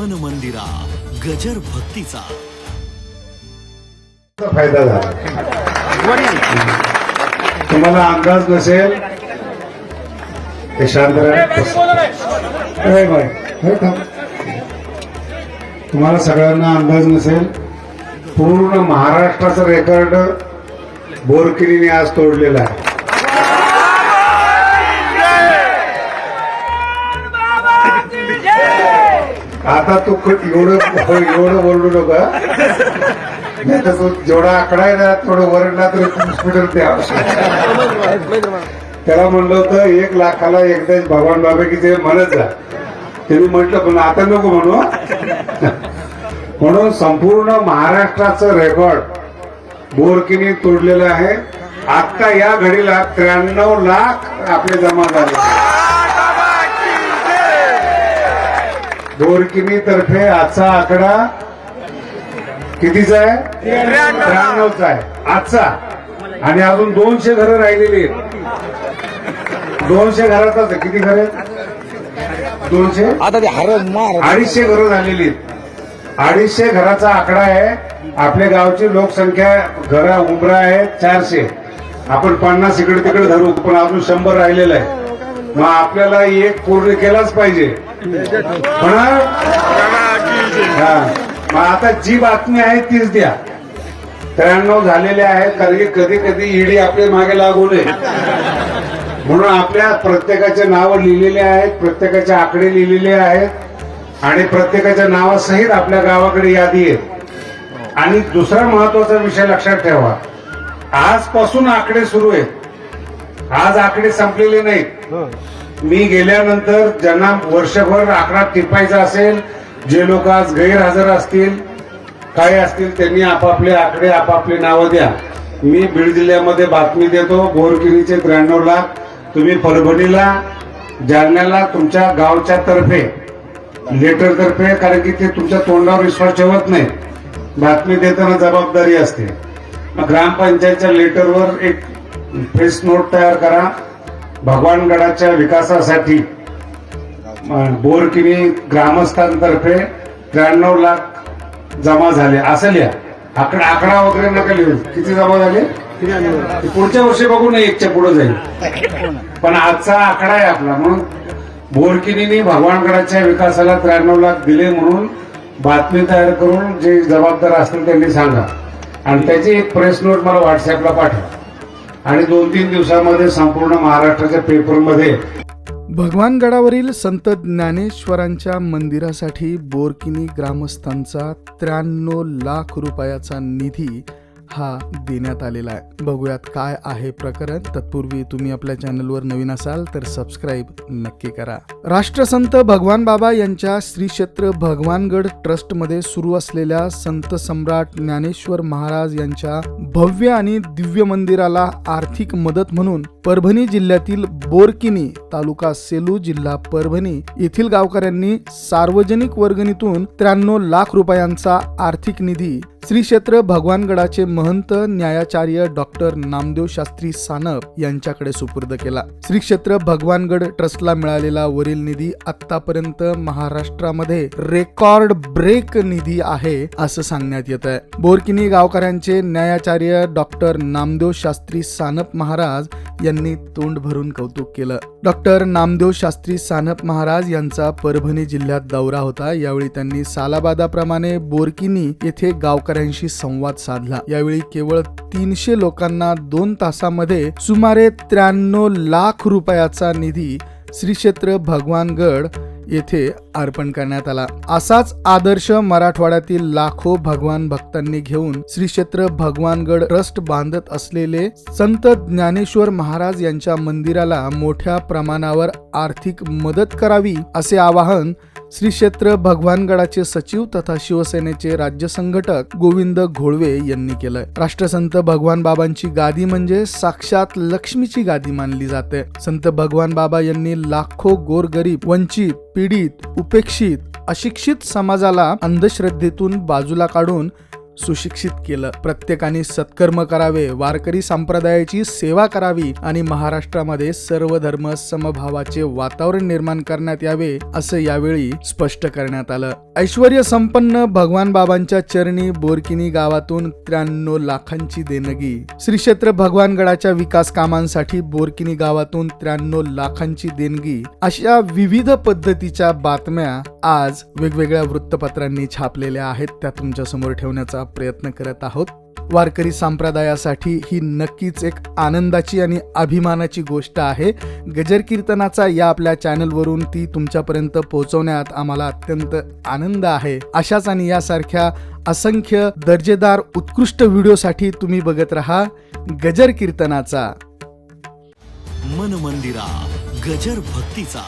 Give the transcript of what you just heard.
मन मंदिरा गजर भक्तीचा. फायदा झाला. तुम्हाला अंदाज नसेल. ते शांत तुम्हाला सगळ्यांना अंदाज नसेल. पूर्ण महाराष्ट्राचा रेकॉर्ड बोरकिरीने आज तोडलेला आहे. आता तू एवढं हो, एवढं बोलू नका नाही तर तो जेवढा आकडा आहे ना थोडं वरडला तरी हॉस्पिटल ते त्याला म्हणलं होतं एक लाखाला एकदाच भगवान बाबा की ते म्हणत जा. त्यांनी म्हटलं पण आता नको म्हणू म्हणून संपूर्ण महाराष्ट्राचं रेकॉर्ड बोरकिनी तोडलेलं आहे. आता या घडीला त्र्याण्णव लाख आपले जमा झाले. बोरकिनी तर्फे आजचा आकडा कितीचा आहे? त्र्याण्णवचा. आहे. आजचा. आणि अजून दोनशे घरं राहिलेली आहेत. दोनशे घरातच. किती घर आहेत? दोनशे? आता ते हर मार. अडीचशे घरं झालेली आहेत. अडीचशे घराचा आकडा आहे. आपल्या गावची लोकसंख्या घरा उमरा आहे चारशे. आपण पन्नास इकडे तिकडे धरू पण अजून शंभर राहिलेलं आहे. मग आपल्याला एक पूर्ण केलाच पाहिजे. हा. आता जी बातमी आहे तीच द्या. त्र्याण्णव झालेले आहेत कारण की कधी कधी ईडी आपल्या मागे लागू नये. म्हणून आपल्या प्रत्येकाचे नाव लिहिलेले आहेत प्रत्येकाचे आकडे लिहिलेले आहेत आणि प्रत्येकाच्या नावासहित आपल्या गावाकडे यादी आहे आणि दुसरा महत्त्वाचा विषय लक्षात ठेवा. आजपासून आकडे सुरू आहेत. आज आकडे संपलेले नाहीत. मी गेल्यानंतर ज्यांना वर्षभर आकडा टिपायचा असेल जे लोक आज गैरहजर असतील काय असतील त्यांनी आपापले आकडे आपापली नावं द्या. मी बीड जिल्ह्यामध्ये बातमी देतो बोरकिरीचे त्र्याण्णव लाख. तुम्ही परभणीला जालन्याला तुमच्या गावच्या तर्फे लेटर तर्फे कारण की ते तुमच्या तोंडावर विश्वास ठेवत नाही. बातमी देताना जबाबदारी असते. मग ग्रामपंचायतच्या लेटरवर एक प्रेस नोट तयार करा. भगवानगडाच्या विकासासाठी बोरकिनी ग्रामस्थांतर्फे त्र्याण्णव लाख जमा झाले. असं लिहा. आकडा आकडा वगैरे नका लिहू. किती जमा झाले? पुढच्या वर्षी बघू नये एकच्या पुढे जाईल. पण आजचा आकडा आहे आपला. म्हणून बोरकिनीने भगवानगडाच्या विकासाला त्र्याण्णव लाख दिले म्हणून बातमी तयार करून जे जबाबदार असतील त्यांनी सांगा. आणि त्याची एक प्रेस नोट मला व्हॉट्सअपला पाठवा. आणि दोन तीन दिवसामध्ये संपूर्ण महाराष्ट्राच्या पेपरमध्ये भगवानगडावरील संत ज्ञानेश्वरांच्या मंदिरासाठी बोरकिनी ग्रामस्थांचा त्र्याण्णव लाख रुपयाचा निधी हा देण्यात आलेला आहे. बघूयात काय आहे प्रकरण. तत्पूर्वी तुम्ही आपल्या चॅनलवर नवीन असाल तर सबस्क्राईब नक्की करा. राष्ट्रसंत भगवान बाबा यांच्या श्री क्षेत्र भगवानगड ट्रस्टमध्ये सुरू असलेल्या संत सम्राट ज्ञानेश्वर महाराज यांच्या भव्य आणि दिव्य मंदिराला आर्थिक मदत म्हणून परभणी जिल्ह्यातील बोरकिनी तालुका सेलू जिल्हा परभणी येथील गावकऱ्यांनी सार्वजनिक वर्गणीतून त्र्याण्णव लाख रुपयांचा आर्थिक निधी श्री क्षेत्र भगवानगडाचे महंत न्यायाचार्य डॉक्टर नामदेव शास्त्री सानप यांच्याकडे सुपूर्द केला. श्री क्षेत्र भगवानगड ट्रस्टला मिळालेला वरील निधी आतापर्यंत महाराष्ट्रामध्ये रेकॉर्ड ब्रेक निधी आहे असं सांगण्यात येत आहे. बोरकिनी गावकऱ्यांचे न्यायाचार्य डॉक्टर नामदेव शास्त्री सानप महाराज यांनी तोंड भरून कौतुक केलं. डॉक्टर नामदेव शास्त्री सानप महाराज यांचा परभणी जिल्ह्यात दौरा होता. यावेळी त्यांनी सालाबादाप्रमाणे बोरकिनी येथे गावकऱ्यांशी संवाद साधला. यावेळी केवळ तीनशे लोकांना दोन तासामध्ये सुमारे त्र्याण्णव लाख रुपयाचा निधी श्री क्षेत्र भगवानगड येथे अर्पण करण्यात आला. असाच आदर्श मराठवाड्यातील लाखो भगवान भक्तांनी घेऊन श्री क्षेत्र भगवानगड ट्रस्ट बांधत असलेले संत ज्ञानेश्वर महाराज यांच्या मंदिराला मोठ्या प्रमाणावर आर्थिक मदत करावी असे आवाहन श्री क्षेत्र भगवानगडाचे सचिव तथा शिवसेनेचे राज्य संघटक गोविंद घोळवे यांनी केलंय. राष्ट्रसंत भगवान बाबांची गादी म्हणजे साक्षात लक्ष्मीची गादी मानली जाते. संत भगवान बाबा यांनी लाखो गोरगरीब वंचित पीडित उपेक्षित अशिक्षित समाजाला अंधश्रद्धेतून बाजूला काढून सुशिक्षित केलं. प्रत्येकाने सत्कर्म करावे वारकरी संप्रदायाची सेवा करावी आणि महाराष्ट्रामध्ये सर्व धर्म समभावाचे वातावरण निर्माण करण्यात यावे असं यावेळी स्पष्ट करण्यात आलं. ऐश्वर संपन्न भगवान बाबांच्या चरणी बोरकिनी गावातून त्र्याण्णव लाखांची देणगी. श्री क्षेत्र भगवानगडाच्या विकास कामांसाठी बोरकिनी गावातून त्र्याण्णव लाखांची देणगी. अशा विविध पद्धतीच्या बातम्या आज वेगवेगळ्या वृत्तपत्रांनी छापलेल्या आहेत त्या तुमच्यासमोर ठेवण्याचा प्रयत्न करत आहोत. वारकरी संप्रदायासाठी ही नक्कीच एक आनंदाची आणि अभिमानाची गोष्ट आहे. गजर कीर्तनाचा या आपल्या चॅनलवरून ती तुमच्यापर्यंत पोहोचवण्यात आम्हाला अत्यंत आनंद आहे. अशाच आणि यासारख्या असंख्य दर्जेदार उत्कृष्ट व्हिडिओसाठी तुम्ही बघत राहा गजर कीर्तनाचा. मन मंदिरा गजर भक्तीचा.